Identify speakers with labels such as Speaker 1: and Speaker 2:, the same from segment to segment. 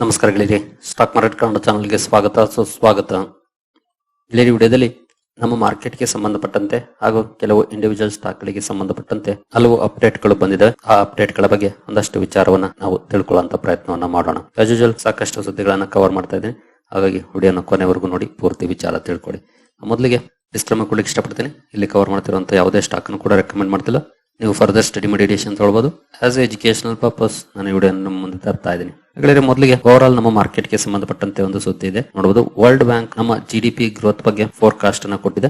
Speaker 1: ನಮಸ್ಕಾರ ಗೆಳೆಯರಿ. Stock market Kannada ಚಾನಲ್ಗೆ ಸ್ವಾಗತ, ಸುಸ್ವಾಗತ. ಗೆಳೆಯರಿ ವಿಡಿಯೋದಲ್ಲಿ ನಮ್ಮ ಮಾರ್ಕೆಟ್ಗೆ ಸಂಬಂಧಪಟ್ಟಂತೆ ಹಾಗೂ ಕೆಲವು ಇಂಡಿವಿಜುವಲ್ ಸ್ಟಾಕ್ಗಳಿಗೆ ಸಂಬಂಧಪಟ್ಟಂತೆ ಹಲವು ಅಪ್ಡೇಟ್ಗಳು ಬಂದಿದೆ. ಆ ಅಪ್ಡೇಟ್ಗಳ ಬಗ್ಗೆ ಒಂದಷ್ಟು ವಿಚಾರವನ್ನ ನಾವು ತಿಳ್ಕೊಳ್ಳುವಂತ ಪ್ರಯತ್ನವನ್ನ ಮಾಡೋಣ. ಯೂಶುವಲ್ ಸಾಕಷ್ಟು ಸುದ್ದಿಗಳನ್ನ ಕವರ್ ಮಾಡ್ತಾ ಇದ್ದೀನಿ. ಹಾಗಾಗಿ ವಿಡಿಯೋನ ಕೊನೆವರೆಗೂ ನೋಡಿ, ಪೂರ್ತಿ ವಿಚಾರ ತಿಳ್ಕೊಳ್ಳಿ. ಮೊದಲಿಗೆ ಡಿಸ್ಕ್ರಮ ಕೊಡ್ಲಿಕ್ಕೆ ಇಷ್ಟಪಡ್ತೀನಿ. ಇಲ್ಲಿ ಕವರ್ ಮಾಡ್ತಿರುವಂತ ಯಾವುದೇ ಸ್ಟಾಕ್ ಕೂಡ ರೆಕಮೆಂಡ್ ಮಾಡ್ತಿಲ್ಲ. ನೀವು ಫರ್ದರ್ ಸ್ಟಡಿ ಮೆಡಿಟೇಷನ್ ತೊಗೊಳ್ಬಹುದು ಆಸ್ ಎಜುಕೇಶನಲ್ ಪರ್ಪಸ್ ನಾನು ವಿಡಿಯೋ ಮುಂದೆ ತರ್ತಾ ಇದ್ದೀನಿ. ಹಾಗಾದ್ರೆ ಮೊದಲಿಗೆ ಓವರ್ ಆಲ್ ನಮ್ಮ ಮಾರ್ಕೆಟ್ಗೆ ಸಂಬಂಧಪಟ್ಟಂತೆ ಒಂದು ಸುದ್ದಿ ಇದೆ. ನೋಡಬಹುದು ವರ್ಲ್ಡ್ ಬ್ಯಾಂಕ್ ನಮ್ಮ ಜಿ ಡಿ ಗ್ರೋತ್ ಬಗ್ಗೆ ಫೋರ್ಕಾಸ್ಟ್ ಅನ್ನ ಕೊಟ್ಟಿದೆ.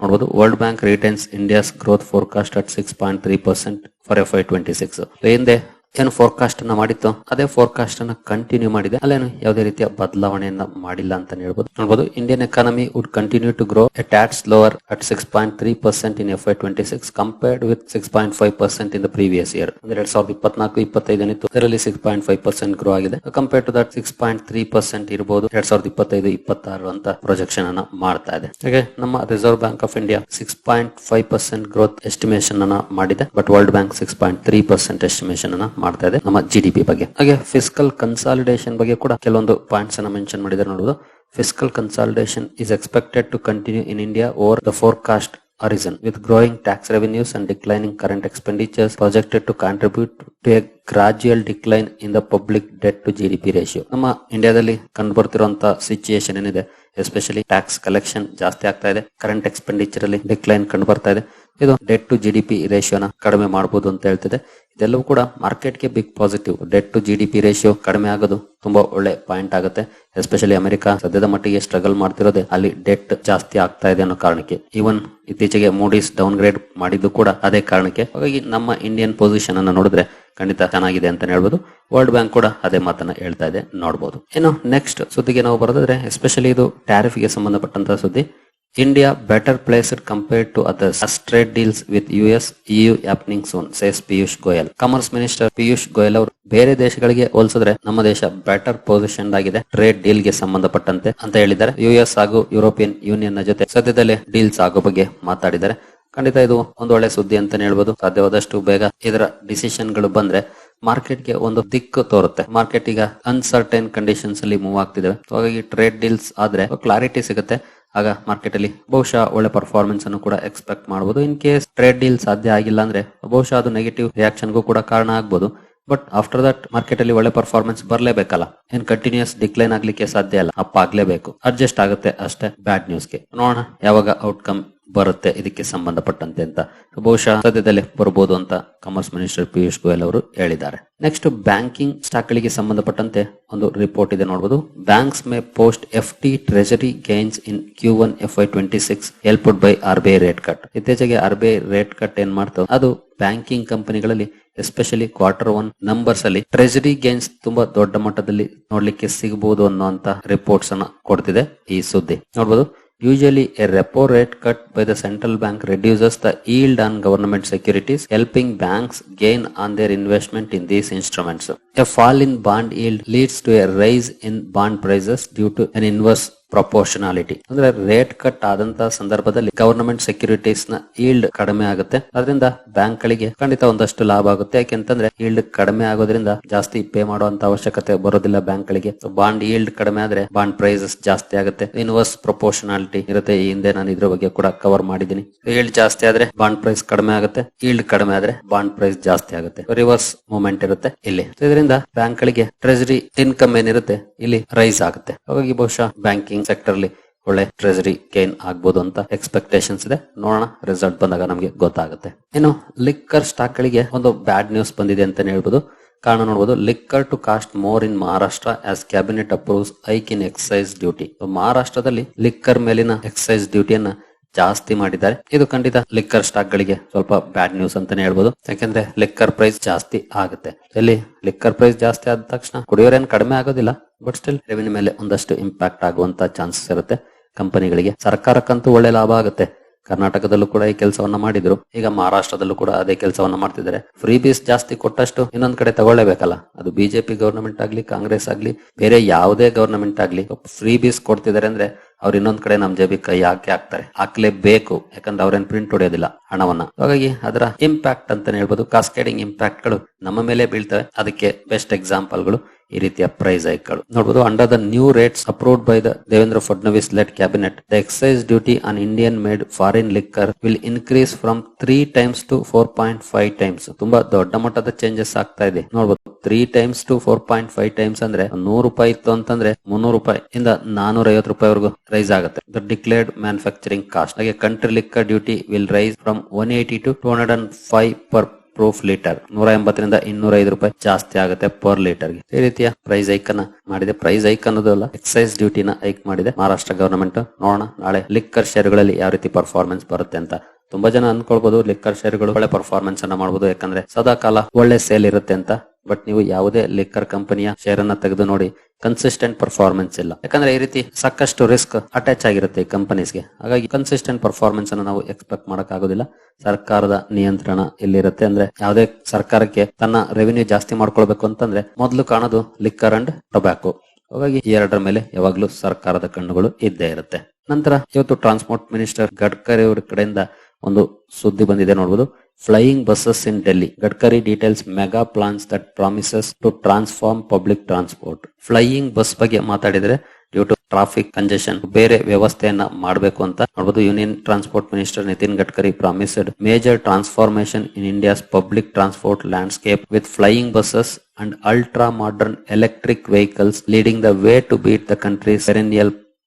Speaker 1: ನೋಡಬಹುದು World Bank retains India's growth forecast at six point three percent for F Y twenty six ಹಿಂದೆ ಏನು ಫೋರ್ಕಾಸ್ಟ್ ಅನ್ನ ಮಾಡಿತ್ತು, ಅದೇ ಫೋರ್ಕಾಸ್ಟ್ ಅನ್ನ ಕಂಟಿನ್ಯೂ ಮಾಡಿದೆ. ಅಲ್ಲೇನು ಯಾವುದೇ ರೀತಿಯ ಬದಲಾವಣೆಯನ್ನ ಮಾಡಿಲ್ಲ ಅಂತ ಹೇಳ್ಬೋದು. ನೋಡಬಹುದು Indian economy would continue to grow at at slower at six point three percent in F Y twenty six compared with six point five percent in the previous year ಅಂದ್ರೆ ಎರಡ್ ಸಾವಿರದ ಇಪ್ಪತ್ನಾಲ್ಕು ಇಪ್ಪತ್ತೈದನೇ ಇದರಲ್ಲಿ six point five percent grow ಆಗಿದೆ. Compare to that six point three percent ಇರಬಹುದು ಎರಡ್ ಸಾವಿರದ ಇಪ್ಪತ್ತೈದು, ಇಪ್ಪತ್ತಾರು ಅಂತ ಪ್ರೊಜೆಕ್ಷನ್ ಅನ್ನ ಮಾಡ್ತಾ ಇದೆ. ಹಾಗೆ ನಮ್ಮ Reserve Bank of India six point five percent growth estimation ಅನ್ನ ಮಾಡಿದೆ. But World Bank six point three percent estimation ಅನ್ನ ಮಾಡ್ತಾ ಇದೆ ನಮ್ಮ ಜಿ ಡಿ ಪಿ ಬಗ್ಗೆ. ಹಾಗೆ ಫಿಸಿಕಲ್ ಕನ್ಸಾಲಿಡೇಷನ್ ಬಗ್ಗೆ ಕೂಡ ಕೆಲವೊಂದು ಪಾಯಿಂಟ್ಸ್ ಅನ್ನ ಮೆನ್ಷನ್ ಮಾಡಿದ್ರೆ ನೋಡುದು fiscal consolidation is expected to continue in India over the forecast with growing tax revenues and declining current expenditures projected to contribute to a gradual decline in the public debt to G D P ratio ನಮ್ಮ ಇಂಡಿಯಾದಲ್ಲಿ ಕಂಡು ಬರ್ತಿರುವಂತಹ situation ಏನಿದೆ? Especially tax collection ಜಾಸ್ತಿ ಆಗ್ತಾ ಇದೆ. Current expenditure ಅಲ್ಲಿ decline ಕಂಡು ಬರ್ತಾ ಇದೆ. ಇದು debt to G D P ರೇಷಿಯೋನ ಕಡಿಮೆ ಮಾಡಬಹುದು ಅಂತ ಹೇಳ್ತಿದೆ. ಇದೆಲ್ಲವೂ ಕೂಡ ಮಾರ್ಕೆಟ್ಗೆ big positive debt to G D ratio ಕಡಿಮೆ ಆಗೋದು ತುಂಬಾ ಒಳ್ಳೆ ಪಾಯಿಂಟ್ ಆಗುತ್ತೆ. ಎಸ್ಪೆಷಲಿ ಅಮೆರಿಕ ಸದ್ಯದ ಮಟ್ಟಿಗೆ ಸ್ಟ್ರಗಲ್ ಮಾಡ್ತಿರೋದೆ ಅಲ್ಲಿ ಡೆಟ್ ಜಾಸ್ತಿ ಆಗ್ತಾ ಇದೆ ಅನ್ನೋ ಕಾರಣಕ್ಕೆ. ಈವನ್ ಇತ್ತೀಚೆಗೆ ಮೂಡೀಸ್ ಡೌನ್ ಗ್ರೇಡ್ ಮಾಡಿದ್ದು ಕೂಡ ಅದೇ ಕಾರಣಕ್ಕೆ. ಹಾಗಾಗಿ ನಮ್ಮ ಇಂಡಿಯನ್ ಪೊಸಿಷನ್ ಅನ್ನು ನೋಡಿದ್ರೆ ಖಂಡಿತ ಚೆನ್ನಾಗಿದೆ ಅಂತ ಹೇಳ್ಬೋದು. ವರ್ಲ್ಡ್ ಬ್ಯಾಂಕ್ ಕೂಡ ಅದೇ ಮಾತನ್ನ ಹೇಳ್ತಾ ಇದೆ. ನೋಡಬಹುದು ಇನ್ನು ನೆಕ್ಸ್ಟ್ ಸುದ್ದಿಗೆ ನಾವು ಬರೋದಾದ್ರೆ ಎಸ್ಪೆಷಲಿ ಇದು ಟ್ಯಾರಿಫ್ಗೆ ಸಂಬಂಧಪಟ್ಟಂತಹ ಸುದ್ದಿ India better placed compared to others trade deals with U S EU opening soon says Piyush Goyal commerce minister Piyush Goyal ಅವರು ಬೇರೆ ದೇಶಗಳಿಗೆ ಹೋಲಿಸಿದ್ರೆ ನಮ್ಮ ದೇಶ ಬೆಟರ್ ಪೊಸಿಷನ್ ಆಗಿದೆ. ಟ್ರೇಡ್ ಡೀಲ್ಗೆ ಸಂಬಂಧಪಟ್ಟಂತೆ ಅಂತ ಹೇಳಿದ್ದಾರೆ. ಯು ಎಸ್ ಹಾಗೂ ಯುರೋಪಿಯನ್ ಯೂನಿಯನ್ ಜೊತೆ ಸದ್ಯದಲ್ಲೇ ಡೀಲ್ಸ್ ಆಗೋ ಬಗ್ಗೆ ಮಾತಾಡಿದ್ದಾರೆ. ಖಂಡಿತ ಇದು ಒಂದು ಒಳ್ಳೆ ಸುದ್ದಿ ಅಂತಾನೆ ಹೇಳ್ಬೋದು. ಸಾಧ್ಯವಾದಷ್ಟು ಬೇಗ ಇದರ ಡಿಸಿಷನ್ಗಳು ಬಂದ್ರೆ ಮಾರ್ಕೆಟ್ಗೆ ಒಂದು ದಿಕ್ಕು ತೋರುತ್ತೆ. ಮಾರ್ಕೆಟ್ ಈಗ ಅನ್ಸರ್ಟೈನ್ ಕಂಡೀಷನ್ಸ್ ಅಲ್ಲಿ ಮೂವ್ ಆಗ್ತಿದೆ ಹಾಗಾಗಿ ಟ್ರೇಡ್ ಡೀಲ್ಸ್ ಆದ್ರೆ ಕ್ಲಾರಿಟಿ ಸಿಗುತ್ತೆ. ಆಗ ಮಾರ್ಕೆಟ್ ಅಲ್ಲಿ ಬಹುಶಃ ಒಳ್ಳೆ ಪರ್ಫಾರ್ಮೆನ್ಸ್ ಅನ್ನು ಕೂಡ ಎಕ್ಸ್ಪೆಕ್ಟ್ ಮಾಡಬಹುದು ಇನ್ ಕೇಸ್ ಟ್ರೇಡ್ ಡೀಲ್ ಸಾಧ್ಯ ಆಗಿಲ್ಲ ಅಂದ್ರೆ ಬಹುಶಃ ಅದು ನೆಗೆಟಿವ್ ರಿಯಾಕ್ಷನ್ಗೂ ಕೂಡ ಕಾರಣ ಆಗ್ಬಹುದು ಬಟ್ ಆಫ್ಟರ್ ದಟ್ ಮಾರ್ಕೆಟ್ ಅಲ್ಲಿ ಒಳ್ಳೆ ಪರ್ಫಾರ್ಮೆನ್ಸ್ ಬರಲೇಬೇಕಲ್ಲ. ಏನ್ ಕಂಟಿನ್ಯೂಸ್ ಡಿಕ್ಲೈನ್ ಆಗ್ಲಿಕ್ಕೆ ಸಾಧ್ಯ ಇಲ್ಲ ಅಪ್ ಆಗ್ಲೇಬೇಕು ಅಡ್ಜಸ್ಟ್ ಆಗುತ್ತೆ ಅಷ್ಟೇ ಬ್ಯಾಡ್ ನ್ಯೂಸ್ಗೆ ನೋಡೋಣ ಯಾವಾಗ ಔಟ್ಕಮ್ ಬರುತ್ತೆ. ಇದಕ್ಕೆ ಸಂಬಂಧಪಟ್ಟಂತೆ ಅಂತ. ಬಹುಶಃ ಸದ್ಯದಲ್ಲೇ ಬರಬಹುದು ಅಂತ ಕಾಮರ್ಸ್ ಮಿನಿಸ್ಟರ್ ಪಿಯೂಷ್ ಗೋಯಲ್ ಅವರು ಹೇಳಿದ್ದಾರೆ. ನೆಕ್ಸ್ಟ್ ಬ್ಯಾಂಕಿಂಗ್ ಸ್ಟಾಕ್ ಗಳಿಗೆ ಸಂಬಂಧಪಟ್ಟಂತೆ ಒಂದು ರಿಪೋರ್ಟ್ ಇದೆ ನೋಡಬಹುದು banks may post F T treasury gains in Q one F Y twenty six helped by R B I rate cut ಇತ್ತೀಚೆಗೆ R B I rate cut ಏನ್ ಮಾಡ್ತಾವ ಅದು ಬ್ಯಾಂಕಿಂಗ್ ಕಂಪನಿಗಳಲ್ಲಿ ಎಸ್ಪೆಷಲಿ ಕ್ವಾರ್ಟರ್ ಒನ್ ನಂಬರ್ಸ್ ಅಲ್ಲಿ treasury gains ತುಂಬಾ ದೊಡ್ಡ ಮಟ್ಟದಲ್ಲಿ ನೋಡ್ಲಿಕ್ಕೆ ಸಿಗಬಹುದು ಅನ್ನುವಂತ ರಿಪೋರ್ಟ್ಸ್ ಅನ್ನ ಕೊಡ್ತಿದೆ ಈ ಸುದ್ದಿ. ನೋಡಬಹುದು Usually, a repo rate cut by the central bank reduces the yield on government securities, helping banks gain on their investment in these instruments. A fall in bond yield leads to a rise in bond prices due to an inverse proportionality ಅಂದ್ರೆ rate cut ಆದಂತಹ ಸಂದರ್ಭದಲ್ಲಿ government ಸೆಕ್ಯೂರಿಟೀಸ್ನ yield ಕಡಿಮೆ ಆಗುತ್ತೆ. ಅದರಿಂದ bank ಗಳಿಗೆ ಖಂಡಿತ ಒಂದಷ್ಟು ಲಾಭ ಆಗುತ್ತೆ. ಯಾಕೆಂತಂದ್ರೆ ಈಲ್ಡ್ ಕಡಿಮೆ ಆಗೋದ್ರಿಂದ ಜಾಸ್ತಿ ಪೇ ಮಾಡುವಂತ ಅವಶ್ಯಕತೆ ಬರೋದಿಲ್ಲ ಬ್ಯಾಂಕ್ ಗಳಿಗೆ ಬಾಂಡ್ ಈಲ್ಡ್ ಕಡಿಮೆ ಆದ್ರೆ ಬಾಂಡ್ ಪ್ರೈಸಸ್ ಜಾಸ್ತಿ ಆಗುತ್ತೆ. ಇನ್ವರ್ಸ್ ಪ್ರಪೋರ್ಷನಾಲಿಟಿ ಇರುತ್ತೆ. ಈ ಹಿಂದೆ ನಾನು ಇದ್ರ ಬಗ್ಗೆ ಕೂಡ ಕವರ್ ಮಾಡಿದ್ದೀನಿ. ಈಲ್ಡ್ ಜಾಸ್ತಿ ಆದ್ರೆ ಬಾಂಡ್ ಪ್ರೈಸ್ ಕಡಿಮೆ ಆಗುತ್ತೆ. ಈಲ್ಡ್ ಕಡಿಮೆ ಆದ್ರೆ ಬಾಂಡ್ ಪ್ರೈಸ್ ಜಾಸ್ತಿ ಆಗುತ್ತೆ. ರಿವರ್ಸ್ ಮೂವ್ಮೆಂಟ್ ಇರುತ್ತೆ ಇಲ್ಲಿ. ಇದರಿಂದ ಬ್ಯಾಂಕ್ ಗಳಿಗೆ ಟ್ರೆಜರಿ ಇನ್ಕಮ್ ಏನಿರುತ್ತೆ, ಇಲ್ಲಿ ರೈಸ್ ಆಗುತ್ತೆ. ಹಾಗಾಗಿ ಬಹುಶಃ ಬ್ಯಾಂಕಿಂಗ್ ಸೆಕ್ಟರ್ ಅಲ್ಲಿ ಒಳ್ಳೆ ಟ್ರೆಜರಿ ಗೇನ್ ಆಗ್ಬೋದು ಅಂತ ಎಕ್ಸ್ಪೆಕ್ಟೇಷನ್ಸ್ ಇದೆ. ನೋಡೋಣ, ರಿಸಲ್ಟ್ ಬಂದಾಗ ನಮಗೆ ಗೊತ್ತಾಗುತ್ತೆ. ಇನ್ನು ಲಿಕ್ಕರ್ ಸ್ಟಾಕ್ ಗಳಿಗೆ ಒಂದು ಬ್ಯಾಡ್ ನ್ಯೂಸ್ ಬಂದಿದೆ ಅಂತ ಹೇಳ್ಬೋದು. ಕಾರಣ ನೋಡಬಹುದು liquor to cost more in Maharashtra as cabinet approves hike in excise duty. ಮಹಾರಾಷ್ಟ್ರದಲ್ಲಿ ಲಿಕ್ಕರ್ ಮೇಲಿನ ಎಕ್ಸೈಸ್ ಡ್ಯೂಟಿಯನ್ನ ಜಾಸ್ತಿ ಮಾಡಿದ್ದಾರೆ. ಇದು ಖಂಡಿತ ಲಿಕ್ಕರ್ ಸ್ಟಾಕ್ ಗಳಿಗೆ ಸ್ವಲ್ಪ ಬ್ಯಾಡ್ ನ್ಯೂಸ್ ಅಂತಾನೆ ಹೇಳ್ಬೋದು. ಯಾಕೆಂದ್ರೆ ಲಿಕ್ಕರ್ ಪ್ರೈಸ್ ಜಾಸ್ತಿ ಆಗುತ್ತೆ. ಇಲ್ಲಿ ಲಿಕ್ಕರ್ ಪ್ರೈಸ್ ಜಾಸ್ತಿ ಆದ ತಕ್ಷಣ ಕುಡಿಯೋರೇನ್ ಕಡಿಮೆ ಆಗೋದಿಲ್ಲ. ಬಟ್ ಸ್ಟಿಲ್ ರೆವಿನ್ಯೂ ಮೇಲೆ ಒಂದಷ್ಟು ಇಂಪ್ಯಾಕ್ಟ್ ಆಗುವಂತ ಚಾನ್ಸಸ್ ಇರುತ್ತೆ ಕಂಪನಿಗಳಿಗೆ. ಸರ್ಕಾರಕ್ಕಂತೂ ಒಳ್ಳೆ ಲಾಭ ಆಗುತ್ತೆ. ಕರ್ನಾಟಕದಲ್ಲೂ ಕೂಡ ಈ ಕೆಲಸವನ್ನ ಮಾಡಿದ್ರು. ಈಗ ಮಹಾರಾಷ್ಟ್ರದಲ್ಲೂ ಕೂಡ ಅದೇ ಕೆಲಸವನ್ನ ಮಾಡ್ತಿದ್ದಾರೆ. ಫ್ರೀ ಬೀಸ್ ಜಾಸ್ತಿ ಕೊಟ್ಟಷ್ಟು ಇನ್ನೊಂದ್ ಕಡೆ ತಗೊಳ್ಳೇಬೇಕಲ್ಲ. ಅದು ಬಿಜೆಪಿ ಗವರ್ನಮೆಂಟ್ ಆಗ್ಲಿ ಕಾಂಗ್ರೆಸ್ ಆಗ್ಲಿ, ಬೇರೆ ಯಾವುದೇ ಗವರ್ನಮೆಂಟ್ ಆಗ್ಲಿ ಫ್ರೀ ಬೀಸ್ ಕೊಡ್ತಿದ್ದಾರೆ ಅಂದ್ರೆ ಅವ್ರು ಇನ್ನೊಂದ್ ಕಡೆ ನಮ್ ಜೇಬಿ ಕೈ ಹಾಕಿ ಹಾಕ್ತಾರೆ. ಹಾಕ್ಲೇಬೇಕು. ಯಾಕಂದ್ರೆ ಅವ್ರೇನ್ ಪ್ರಿಂಟ್ ಹೊಡೆಯೋದಿಲ್ಲ ಹಣವನ್ನ. ಹಾಗಾಗಿ ಅದರ ಇಂಪ್ಯಾಕ್ಟ್ ಅಂತಾನೆ ಹೇಳ್ಬೋದು. ಕಾಸ್ಕೇಡಿಂಗ್ ಇಂಪ್ಯಾಕ್ಟ್ಗಳು ನಮ್ಮ ಮೇಲೆ ಬೀಳ್ತವೆ. ಅದಕ್ಕೆ ಬೆಸ್ಟ್ ಎಕ್ಸಾಂಪಲ್ಗಳು ಈ ರೀತಿಯ ಪ್ರೈಸ್ ಹೈಕ್ಗಳು ನೋಡಬಹುದು under the new rates approved by the Devendra Fadnavis led cabinet the excise duty on Indian made foreign liquor will increase from three times to four point five times ತುಂಬಾ ದೊಡ್ಡ ಮಟ್ಟದ changes ಆಗ್ತಾ ಇದೆ. ನೋಡಬಹುದು three times to four point five times ಅಂದ್ರೆ ನೂರು ರೂಪಾಯಿ ಇತ್ತು ಅಂತಂದ್ರೆ ಮುನ್ನೂರು ರೂಪಾಯಿ ಇಂದ ನಾನೂರ ಐವತ್ತು ರೂಪಾಯಿವರೆಗೂ ರೈಸ್ ಆಗುತ್ತೆ. ದ ಡಿಕ್ಲೇರ್ಡ್ ಮ್ಯಾನುಫ್ಯಾಕ್ಚರಿಂಗ್ ಕಾಸ್ಟ್ ಹಾಗೆ country liquor duty will rise from one eighty to two hundred and five per proof litre ನೂರ ಎಂಬತ್ತರಿಂದ ಇನ್ನೂರ ಐದು ರೂಪಾಯಿ ಜಾಸ್ತಿ ಆಗುತ್ತೆ ಪರ್ ಲೀಟರ್ ಈ ರೀತಿಯ ಪ್ರೈಸ್ ಹೈಕ್ ಅನ್ನ ಮಾಡಿದೆ. ಪ್ರೈಸ್ ಹೈಕ್ ಅನ್ನೋದಲ್ಲ ಎಕ್ಸೈಸ್ ಡ್ಯೂಟಿನ ಹೈಕ್ ಮಾಡಿದೆ. ಮಹಾರಾಷ್ಟ್ರ ಗವರ್ನಮೆಂಟ್ ನೋಡೋಣ, ನಾಳೆ ಲಿಕ್ಕರ್ ಶೇರ್ಗಳಲ್ಲಿ ಯಾವ ರೀತಿ ಪರ್ಫಾರ್ಮೆನ್ಸ್ ಬರುತ್ತೆ ಅಂತ ತುಂಬಾ ಜನ ಅನ್ಕೊಳ್ಬಹುದು ಲಿಕ್ಕರ್ ಶೇರ್ಗಳು ಒಳ್ಳೆ ಪರ್ಫಾರ್ಮೆನ್ಸ್ ಅನ್ನ ಮಾಡಬಹುದು ಯಾಕಂದ್ರೆ ಸದಾ ಕಾಲ ಒಳ್ಳೆ ಸೇಲ್ ಇರುತ್ತೆ ಅಂತ. ಬಟ್ ನೀವು ಯಾವುದೇ ಲಿಕ್ಕರ್ ಕಂಪನಿಯ ಶೇರ್ ಅನ್ನ ತೆಗೆದು ನೋಡಿ ಕನ್ಸಿಸ್ಟೆಂಟ್ ಪರ್ಫಾರ್ಮೆನ್ಸ್ ಇಲ್ಲ. ಯಾಕಂದ್ರೆ ಈ ರೀತಿ ಸಾಕಷ್ಟು ರಿಸ್ಕ್ ಅಟ್ಯಾಚ್ ಆಗಿರುತ್ತೆ ಈ ಕಂಪನೀಸ್ಗೆ ಹಾಗಾಗಿ ಕನ್ಸಿಸ್ಟೆಂಟ್ ಪರ್ಫಾರ್ಮೆನ್ಸ್ ಅನ್ನು ನಾವು ಎಕ್ಸ್ಪೆಕ್ಟ್ ಮಾಡಕ್ ಆಗೋದಿಲ್ಲ. ಸರ್ಕಾರದ ನಿಯಂತ್ರಣ ಇಲ್ಲಿರುತ್ತೆ. ಅಂದ್ರೆ ಯಾವುದೇ ಸರ್ಕಾರಕ್ಕೆ ತನ್ನ ರೆವಿನ್ಯೂ ಜಾಸ್ತಿ ಮಾಡ್ಕೊಳ್ಬೇಕು ಅಂತಂದ್ರೆ ಮೊದಲು ಕಾಣೋದು ಲಿಕ್ಕರ್ ಅಂಡ್ ಟೊಬ್ಯಾಕೋ ಹಾಗಾಗಿ ಈ ಎರಡರ ಮೇಲೆ ಯಾವಾಗ್ಲೂ ಸರ್ಕಾರದ ಕಣ್ಣುಗಳು ಇದ್ದೇ ಇರುತ್ತೆ. ನಂತರ ಇವತ್ತು ಟ್ರಾನ್ಸ್ಪೋರ್ಟ್ ಮಿನಿಸ್ಟರ್ ಗಡ್ಕರಿ ಅವರ ಕಡೆಯಿಂದ ಒಂದು ಸುದ್ದಿ ಬಂದಿದೆ ನೋಡಬಹುದು flying buses in Delhi Gadkari details mega plans that promises to transform public transport flying bus ಬಗ್ಗೆ ಮಾತಾಡಿದ್ರೆ ಡ್ಯೂ ಟು ಟ್ರಾಫಿಕ್ ಕಂಜೆಷನ್ ಬೇರೆ ವ್ಯವಸ್ಥೆಯನ್ನ ಮಾಡಬೇಕು ಅಂತ ನೋಡಬಹುದು Union transport minister Nitin Gadkari promised major transformation in India's public transport landscape with flying buses and ultra modern electric vehicles leading the way to beat the country's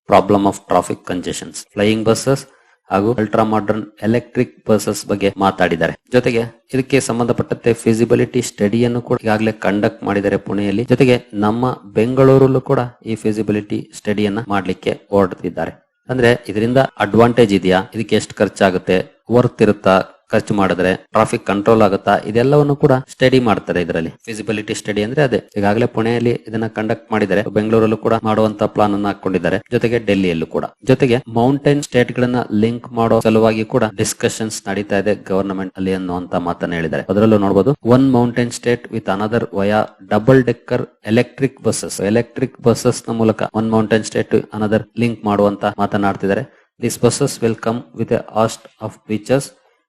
Speaker 1: problem of traffic congestions flying buses ಹಾಗೂ ultra modern electric buses ಬಗ್ಗೆ ಮಾತಾಡಿದ್ದಾರೆ. ಜೊತೆಗೆ ಇದಕ್ಕೆ ಸಂಬಂಧಪಟ್ಟಂತೆ feasibility ಸ್ಟಡಿಯನ್ನು ಕೂಡ ಈಗಾಗಲೇ conduct ಮಾಡಿದ್ದಾರೆ ಪುಣೆಯಲ್ಲಿ. ಜೊತೆಗೆ ನಮ್ಮ ಬೆಂಗಳೂರಲ್ಲೂ ಕೂಡ ಈ ಫಿಸಿಬಿಲಿಟಿ ಸ್ಟಡಿಯನ್ನ ಮಾಡಲಿಕ್ಕೆ ಹೊರಡ್ತಿದ್ದಾರೆ ಅಂದ್ರೆ ಇದರಿಂದ ಅಡ್ವಾಂಟೇಜ್ ಇದೆಯಾ? ಇದಕ್ಕೆ ಎಷ್ಟು ಖರ್ಚಾಗುತ್ತೆ? ವರ್ತ್ ಇರುತ್ತಾ? ಖರ್ಚು ಮಾಡಿದ್ರೆ ಟ್ರಾಫಿಕ್ ಕಂಟ್ರೋಲ್ ಆಗುತ್ತಾ? ಇದೆಲ್ಲವನ್ನು ಕೂಡ ಸ್ಟಡಿ ಮಾಡ್ತಾರೆ ಇದರಲ್ಲಿ. ಫಿಸಿಬಿಲಿಟಿ ಸ್ಟಡಿ ಅಂದ್ರೆ ಅದೇ. ಈಗಾಗಲೇ ಪುಣೆಯಲ್ಲಿ ಇದನ್ನ ಕಂಡಕ್ಟ್ ಮಾಡಿದರೆ ಬೆಂಗಳೂರಲ್ಲೂ ಕೂಡ ಮಾಡುವಂತ ಪ್ಲಾನ್ ಅನ್ನ ಹಾಕೊಂಡಿದ್ದಾರೆ ಜೊತೆಗೆ ಡೆಲ್ಲಿಯಲ್ಲೂ ಕೂಡ. ಜೊತೆಗೆ ಮೌಂಟೇನ್ ಸ್ಟೇಟ್ ಗಳನ್ನ ಲಿಂಕ್ ಮಾಡೋ ಸಲುವಾಗಿ ಕೂಡ ಡಿಸ್ಕಷನ್ಸ್ ನಡೀತಾ ಇದೆ ಗವರ್ನಮೆಂಟ್ ಅಲ್ಲಿ ಅನ್ನುವಂತ ಮಾತನ್ನ ಹೇಳಿದ್ದಾರೆ. ಅದರಲ್ಲೂ ನೋಡಬಹುದು one mountain state with another via double decker electric buses electric ಬಸ್ಸಸ್ನ ಮೂಲಕ one mountain state another link ಮಾಡುವಂತ ಮಾತನಾಡ್ತಿದ್ದಾರೆ this buses will come with host of features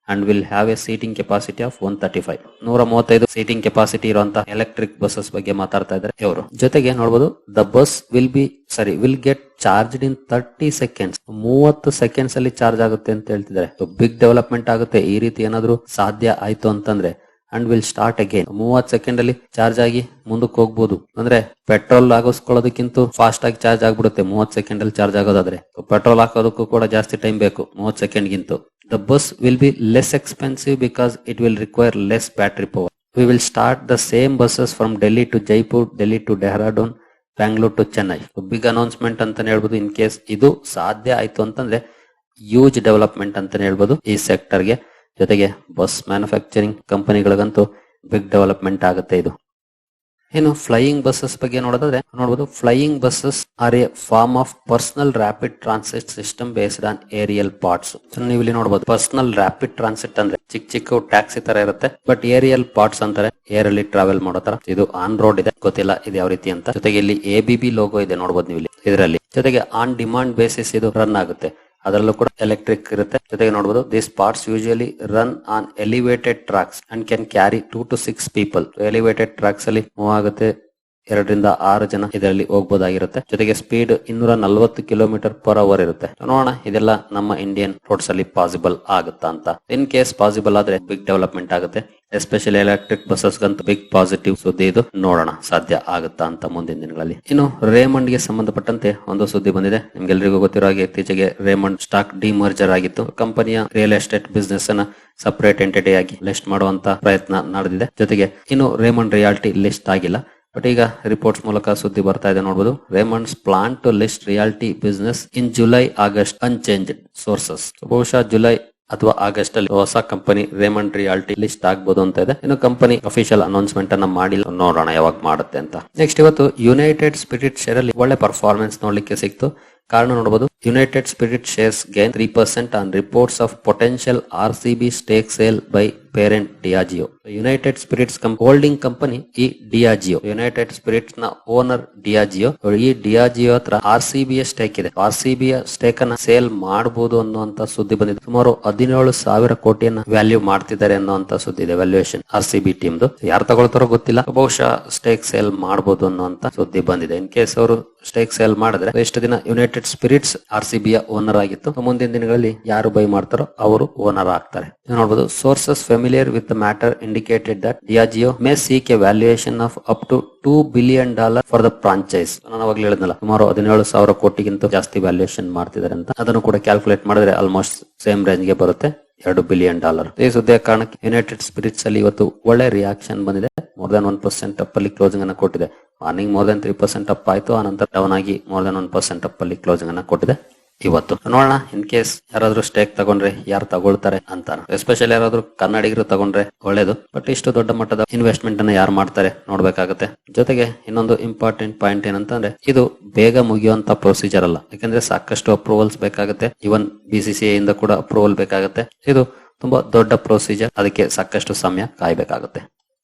Speaker 1: and will have a seating capacity of one thirty five ನೂರ ಮೂವತ್ತೈದು seating capacity ಇರುವಂತಹ electric buses ಬಗ್ಗೆ ಮಾತಾಡ್ತಾ ಇದ್ದಾರೆ ಇವರು. ಜೊತೆಗೆ ನೋಡಬಹುದು the bus will be sorry will get charge in thirty seconds ಮೂವತ್ತು ಸೆಕೆಂಡ್ಸ್ ಅಲ್ಲಿ ಚಾರ್ಜ್ ಆಗುತ್ತೆ ಅಂತ ಹೇಳ್ತಿದ್ದಾರೆ. ಬಿಗ್ ಡೆವಲಪ್ಮೆಂಟ್ ಆಗುತ್ತೆ. ಈ ರೀತಿ ಏನಾದ್ರು ಸಾಧ್ಯ ಆಯ್ತು ಅಂತಂದ್ರೆ ಅಂಡ್ ವಿಲ್ ಸ್ಟಾರ್ಟ್ ಅಗೇನ್ ಮೂವತ್ ಸೆಕೆಂಡ್ ಅಲ್ಲಿ ಚಾರ್ಜ್ ಆಗಿ ಮುಂದಕ್ಕೆ ಹೋಗ್ಬೋದು. ಅಂದ್ರೆ ಪೆಟ್ರೋಲ್ ಆಗಿಸ್ಕೊಳ್ಳೋದಕ್ಕಿಂತ ಫಾಸ್ಟ್ ಆಗಿ ಚಾರ್ಜ್ ಆಗ್ಬಿಡುತ್ತೆ. ಮೂವತ್ ಸೆಕೆಂಡ್ ಅಲ್ಲಿ ಚಾರ್ಜ್ ಆಗೋದಾದ್ರೆ. ಪೆಟ್ರೋಲ್ ಹಾಕೋದಕ್ಕೂ ಕೂಡ ಜಾಸ್ತಿ ಟೈಮ್ ಬೇಕು ಮೂವತ್ ಸೆಕೆಂಡ್ ಗಿಂತ. The bus will be less expensive because it will require less battery power we will start the same buses from Delhi to Jaipur Delhi to Dehradun Bangalore to Chennai big announcement ಅಂತಾನೆ ಹೇಳ್ಬೋದು. In case ಇದು ಸಾಧ್ಯ ಆಯ್ತು ಅಂತಂದ್ರೆ use development ಅಂತಾನೆ ಹೇಳ್ಬೋದು ಈ ಸೆಕ್ಟರ್ಗೆ ಜೊತೆಗೆ ಬಸ್ ಮ್ಯಾನುಫ್ಯಾಕ್ಚರಿಂಗ್ ಕಂಪನಿಗಳಿಗಂತೂ ಬಿಗ್ ಡೆವಲಪ್ಮೆಂಟ್ ಆಗುತ್ತೆ ಇದು. ಇನ್ನು ಫ್ಲೈಯಿಂಗ್ ಬಸ್ಸಸ್ ಬಗ್ಗೆ ನೋಡೋದಾದ್ರೆ ನೋಡಬಹುದು flying buses are a form of personal rapid transit system based on aerial pods ನೀವು ಇಲ್ಲಿ ನೋಡಬಹುದು ಪರ್ಸನಲ್ ರ್ಯಾಪಿಡ್ ಟ್ರಾನ್ಸಿಟ್ ಅಂದ್ರೆ ಚಿಕ್ಕ ಚಿಕ್ಕ ಟ್ಯಾಕ್ಸಿ ತರ ಇರುತ್ತೆ ಬಟ್ ಏರಿಯಲ್ ಪಾರ್ಟ್ಸ್ ಅಂತಾರೆ ಏರ್ ಅಲ್ಲಿ ಟ್ರಾವೆಲ್ ಮಾಡೋ ತರ. ಇದು ಆನ್ ರೋಡ್ ಇದೆ, ಗೊತ್ತಿಲ್ಲ ಇದು ಯಾವ ರೀತಿ ಅಂತ. ಜೊತೆಗೆ ಇಲ್ಲಿ ಎ ಬಿ ಬಿ ಲೋಗೋ ಇದೆ ನೋಡಬಹುದು ನೀವು ಇಲ್ಲಿ. ಇದರಲ್ಲಿ ಜೊತೆಗೆ ಆನ್ ಡಿಮಾಂಡ್ ಬೇಸಿಸ್ ಇದು ರನ್ ಆಗುತ್ತೆ. ಅದರಲ್ಲೂ ಕೂಡ ಎಲೆಕ್ಟ್ರಿಕ್ ಇರುತ್ತೆ. ಜೊತೆಗೆ ನೋಡಬಹುದು this pods usually run on elevated tracks and can carry two to six people elevated tracks ಅಲ್ಲಿ ಮೂವ್ ಆಗುತ್ತೆ. ಎರಡರಿಂದ ಆರು ಜನ ಇದರಲ್ಲಿ ಹೋಗ್ಬೋದಾಗಿರುತ್ತೆ. ಜೊತೆಗೆ ಸ್ಪೀಡ್ ಇನ್ನೂರ ನಲ್ವತ್ತು ಕಿಲೋಮೀಟರ್ ಪರ್ ಅವರ್ ಇರುತ್ತೆ ನೋಡೋಣ, ಇದೆಲ್ಲ ನಮ್ಮ ಇಂಡಿಯನ್ ರೋಡ್ಸ್ ಅಲ್ಲಿ ಪಾಸಿಬಲ್ ಆಗುತ್ತಾ ಅಂತ. ಇನ್ ಕೇಸ್ ಪಾಸಿಬಲ್ ಆದ್ರೆ ಬಿಗ್ ಡೆವಲಪ್ಮೆಂಟ್ ಆಗುತ್ತೆ. ಎಸ್ಪೆಷಲಿ ಎಲೆಕ್ಟ್ರಿಕ್ ಬಸ್ಸಸ್ ಗಂತ ಬಿಗ್ ಪಾಸಿಟಿವ್ ಸುದ್ದಿ ಇದು ನೋಡೋಣ, ಸಾಧ್ಯ ಆಗುತ್ತಾ ಅಂತ ಮುಂದಿನ ದಿನಗಳಲ್ಲಿ. ಇನ್ನು ರೇಮಂಡ್ಗೆ ಸಂಬಂಧಪಟ್ಟಂತೆ ಒಂದು ಸುದ್ದಿ ಬಂದಿದೆ. ನಿಮ್ಗೆಲ್ರಿಗೂ ಗೊತ್ತಿರೋ ಹಾಗೆ, ಇತ್ತೀಚೆಗೆ ರೇಮಂಡ್ ಸ್ಟಾಕ್ ಡಿಮರ್ಜರ್ ಆಗಿತ್ತು. ಕಂಪನಿಯ ರಿಯಲ್ ಎಸ್ಟೇಟ್ ಬಿಸ್ನೆಸ್ ಅನ್ನ ಸಪರೇಟ್ ಎಂಟಿಟಿ ಆಗಿ ಲಿಸ್ಟ್ ಮಾಡುವಂತ ಪ್ರಯತ್ನ ನಡೆದಿದೆ. ಜೊತೆಗೆ ಇನ್ನು ರೇಮಂಡ್ ರಿಯಾಲಿಟಿ ಲಿಸ್ಟ್ ಆಗಿಲ್ಲ. ಬಟ್ ಈಗ ರಿಪೋರ್ಟ್ಸ್ ಮೂಲಕ ಸುದ್ದಿ ಬರ್ತಾ ಇದೆ ನೋಡಬಹುದು Raymond's plan to list realty business in July August unchanged sources ಬಹುಶಃ ಜುಲೈ ಅಥವಾ ಆಗಸ್ಟ್ ಅಲ್ಲಿ ಹೊಸ ಕಂಪನಿ ರೇಮಂಡ್ ರಿಯಾಲಿಟಿ ಲಿಸ್ಟ್ ಆಗ್ಬೋದು ಅಂತ ಇದೆ. ಇನ್ನು ಕಂಪನಿ ಅಫಿಷಿಯಲ್ ಅನೌನ್ಸ್ಮೆಂಟ್ ಅನ್ನ ಮಾಡಿ ನೋಡೋಣ ಯಾವಾಗ ಮಾಡುತ್ತೆ ಅಂತ. ನೆಕ್ಸ್ಟ್ ಇವತ್ತು ಯುನೈಟೆಡ್ ಸ್ಪಿರಿಟ್ ಶೇರ್ ಅಲ್ಲಿ ಒಳ್ಳೆ ಪರ್ಫಾರ್ಮೆನ್ಸ್ ನೋಡ್ಲಿಕ್ಕೆ ಸಿಕ್ತು. ಕಾರಣ ನೋಡಬಹುದು United Spirit shares gain three percent on reports of potential R C B stake sale by parent Diageo United Spirits holding company ಈ ಡಿಯಾಜಿಯೋ ಯುನೈಟೆಡ್ ಸ್ಪಿರಿಟ್ಸ್ನ ಓನರ್ ಡಿಯಾಜಿಯೋ ಈ ಡಿಯಾಜಿಯೋ ಹತ್ರ ಆರ್ ಸಿ ಬಿ ಸ್ಟೇಕ್ ಇದೆ. R C B stake ಅನ್ನ sale ಮಾಡಬಹುದು ಅನ್ನುವಂತ ಸುದ್ದಿ ಬಂದಿದೆ. ಸುಮಾರು ಹದಿನೇಳು ಸಾವಿರ ಕೋಟಿಯನ್ನ ವ್ಯಾಲ್ಯೂ ಮಾಡ್ತಿದ್ದಾರೆ ಅನ್ನುವಂತ ಸುದ್ದಿ ಇದೆ valuation R C B team ಯಾರು ತಗೊಳ್ತಾರೋ ಗೊತ್ತಿಲ್ಲ. ಬಹುಶಃ ಸ್ಟೇಕ್ ಸೇಲ್ ಮಾಡಬಹುದು ಅನ್ನುವಂತ ಸುದ್ದಿ ಬಂದಿದೆ. ಇನ್ ಕೇಸ್ ಅವರು ಸ್ಟೇಕ್ ಸೇಲ್ ಮಾಡಿದ್ರೆ ಎಷ್ಟು ದಿನ United Spirits R C owner ಆಗಿತ್ತು. ಮುಂದಿನ ದಿನಗಳಲ್ಲಿ ಯಾರು ಬೈ ಮಾಡ್ತಾರೋ ಅವರು ಓನರ್ ಆಗ್ತಾರೆ. ನೋಡಬಹುದು sources familiar with matter indicated that Diageo may seek a valuation of up to two billion dollar for the franchise ನಾನು ಅವಾಗಲೇ ಹೇಳಿದ್ನಲ್ಲ, ಸುಮಾರು ಹದಿನೇಳು ಸಾವಿರ ಕೋಟಿಗಿಂತ ಜಾಸ್ತಿ ವ್ಯಾಲ್ಯೂಯೇಷನ್ ಮಾಡ್ತಿದ್ದಾರೆ ಅಂತ. ಅದನ್ನು ಕೂಡ ಕ್ಯಾಲ್ಕುಲೇಟ್ ಮಾಡಿದ್ರೆ ಆಲ್ಮೋಸ್ಟ್ ಸೇಮ್ ರೇಂಜ್ಗೆ ಬರುತ್ತೆ, ಎರಡು ಬಿಲಿಯನ್ ಡಾಲರ್ ಈ ಸುದ್ದಿಯ ಕಾರಣಕ್ಕೆ ಯುನೈಟೆಡ್ ಸ್ಪಿರಿಟ್ಸ್ ಅಲ್ಲಿ ಇವತ್ತು ಒಳ್ಳೆ ರಿಯಾಕ್ಷನ್ ಬಂದಿದೆ. More than one percent up ಅಲ್ಲಿ ಕ್ಲೋಸಿಂಗ್ ಅನ್ನ ಕೊಟ್ಟಿದೆ. Morning more than three percent up ಆಯ್ತು, ಆ ನಂತರ ಡೌನ್ ಆಗಿ more than one percent up ಅಲ್ಲಿ ಕ್ಲೋಸಿಂಗ್ ಅನ್ನ ಕೊಟ್ಟಿದೆ. ಇವತ್ತು ನೋಡೋಣ ಇನ್ ಕೇಸ್ ಯಾರಾದ್ರೂ ಸ್ಟೇಕ್ ತಗೊಂಡ್ರೆ ಯಾರು ತಗೊಳ್ತಾರೆ ಅಂತ ಎಸ್ಪೆಷಲಿ ಯಾರಾದ್ರೂ ಕನ್ನಡಿಗರು ತಗೊಂಡ್ರೆ ಒಳ್ಳೇದು. ಬಟ್ ಇಷ್ಟು ದೊಡ್ಡ ಮಟ್ಟದ ಇನ್ವೆಸ್ಟ್ಮೆಂಟ್ ಅನ್ನ ಯಾರು ಮಾಡ್ತಾರೆ ನೋಡ್ಬೇಕಾಗುತ್ತೆ. ಜೊತೆಗೆ ಇನ್ನೊಂದು ಇಂಪಾರ್ಟೆಂಟ್ ಪಾಯಿಂಟ್ ಏನಂತಂದ್ರೆ, ಇದು ಬೇಗ ಮುಗಿಯುವಂತ ಪ್ರೊಸೀಜರ್ ಅಲ್ಲ. ಯಾಕಂದ್ರೆ ಸಾಕಷ್ಟು ಅಪ್ರೂವಲ್ಸ್ ಬೇಕಾಗುತ್ತೆ. ಇವನ್ ಬಿಸಿಸಿಐ ಇಂದ ಕೂಡ ಅಪ್ರೂವಲ್ ಬೇಕಾಗುತ್ತೆ. ಇದು ತುಂಬಾ ದೊಡ್ಡ ಪ್ರೊಸೀಜರ್ ಅದಕ್ಕೆ ಸಾಕಷ್ಟು ಸಮಯ ಕಾಯ್ಬೇಕಾಗುತ್ತೆ.